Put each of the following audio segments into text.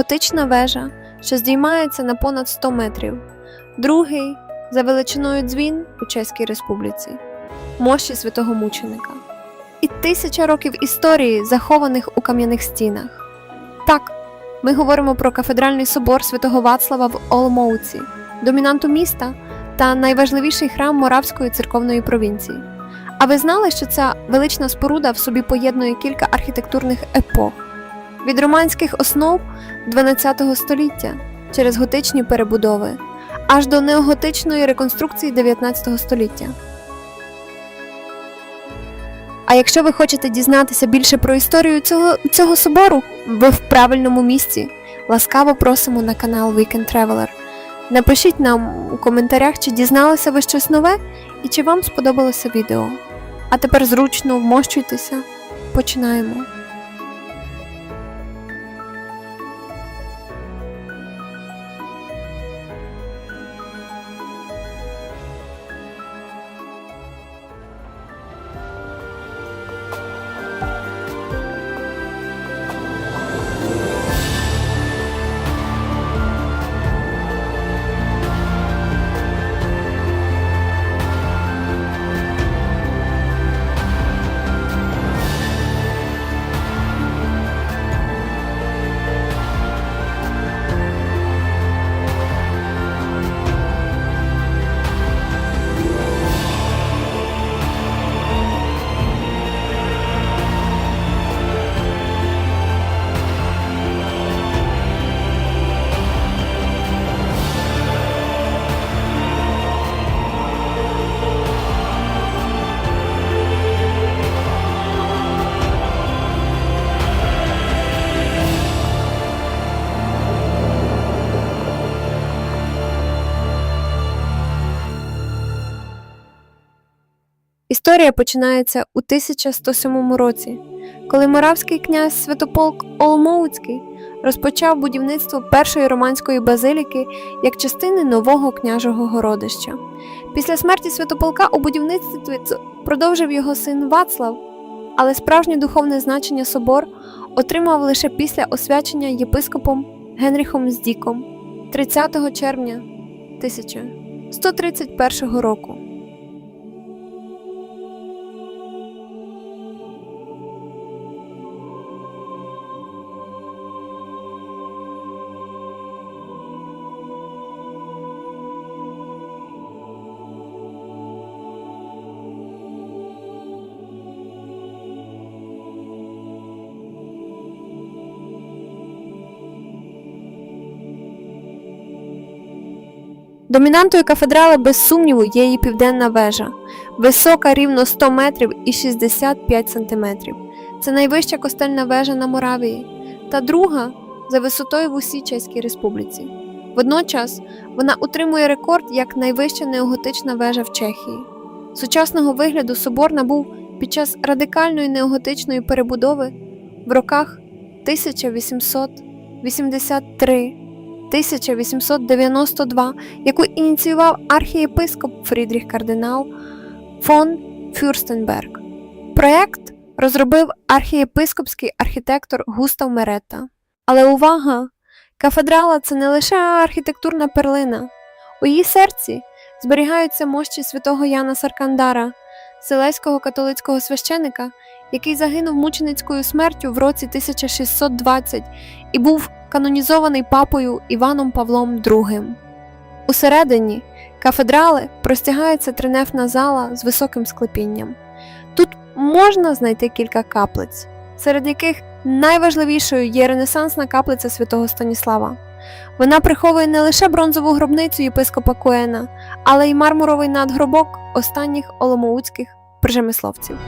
готична вежа, що здіймається на понад 100 метрів, другий за величиною дзвін у Чеській Республіці, мощі святого мученика, і тисяча років історії, захованих у кам'яних стінах. Так, ми говоримо про кафедральний собор святого Вацлава в Оломоуці, домінанту міста та найважливіший храм Моравської церковної провінції. А ви знали, що ця велична споруда в собі поєднує кілька архітектурних епох від романських основ 12 століття через готичні перебудови аж до неоготичної реконструкції 19 століття. А якщо ви хочете дізнатися більше про історію цього, цього собору, ви в правильному місці. Ласкаво просимо на канал Weekend Traveler. Напишіть нам у коментарях, чи дізналися ви щось нове і чи вам сподобалося відео. А тепер зручно вмощуйтеся. Починаємо. Історія починається у 1107 році, коли моравський князь Святополк Оломоуцький розпочав будівництво першої романської базиліки як частини нового княжого городища. Після смерті Святополка у будівництві продовжив його син Вацлав, але справжнє духовне значення собор отримав лише після освячення єпископом Генріхом Здіком 30 червня 1131 року. Домінантою кафедрали без сумніву є її південна вежа, висока рівно 100 метрів і 65 сантиметрів. Це найвища костельна вежа на Моравії та друга за висотою в усій Чеській Республіці. Водночас вона утримує рекорд як найвища неоготична вежа в Чехії. Сучасного вигляду собор набув під час радикальної неоготичної перебудови в роках 1883 1892, яку ініціював архієпископ Фрідріх Кардинал фон Фюрстенберг. Проєкт розробив архієпископський архітектор Густав Меретта. Але увага! Кафедрала це не лише архітектурна перлина. У її серці зберігаються мощі святого Яна Саркандара, селеського католицького священика, який загинув мученицькою смертю в році 1620 і був канонізований папою Іваном Павлом II. Усередині кафедрали простягається тринефна зала з високим склепінням. Тут можна знайти кілька каплиць, серед яких найважливішою є ренесансна каплиця святого Станіслава. Вона приховує не лише бронзову гробницю єпископа Куена, але й мармуровий надгробок останніх оломоуцьких прижемисловців.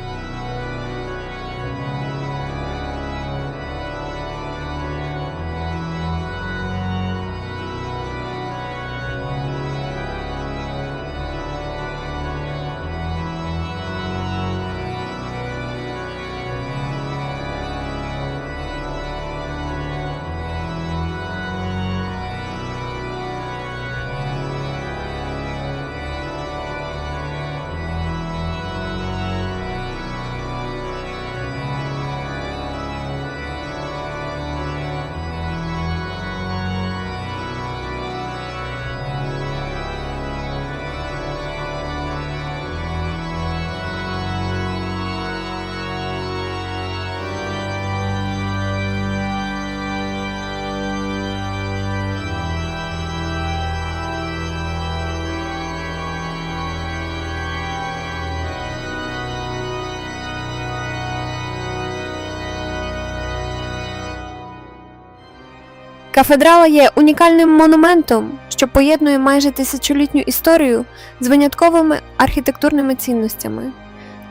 Кафедрала є унікальним монументом, що поєднує майже тисячолітню історію з винятковими архітектурними цінностями.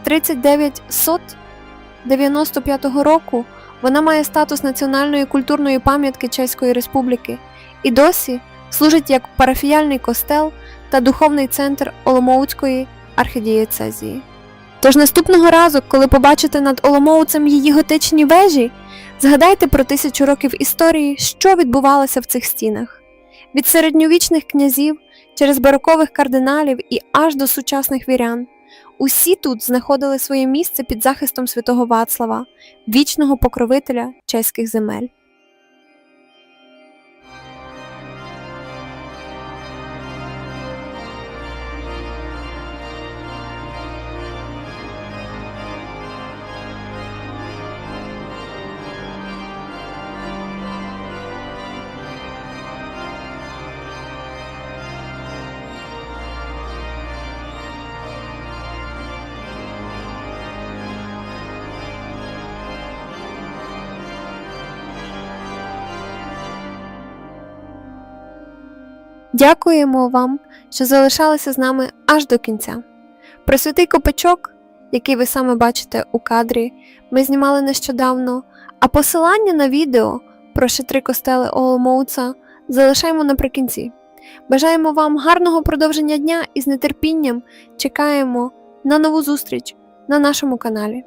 39 сот 95-го року вона має статус національної культурної пам'ятки Чеської Республіки і досі служить як парафіяльний костел та духовний центр Оломоуцької архідієцезії. Тож наступного разу, коли побачите над Оломоуцем її готичні вежі, згадайте про тисячу років історії, що відбувалося в цих стінах. Від середньовічних князів через барокових кардиналів і аж до сучасних вірян. Усі тут знаходили своє місце під захистом святого Вацлава, вічного покровителя чеських земель. Дякуємо вам, що залишалися з нами аж до кінця. Про святий копачок, який ви саме бачите у кадрі, ми знімали нещодавно, а посилання на відео про ще три костели Оломоуца залишаємо наприкінці. Бажаємо вам гарного продовження дня і з нетерпінням чекаємо на нову зустріч на нашому каналі.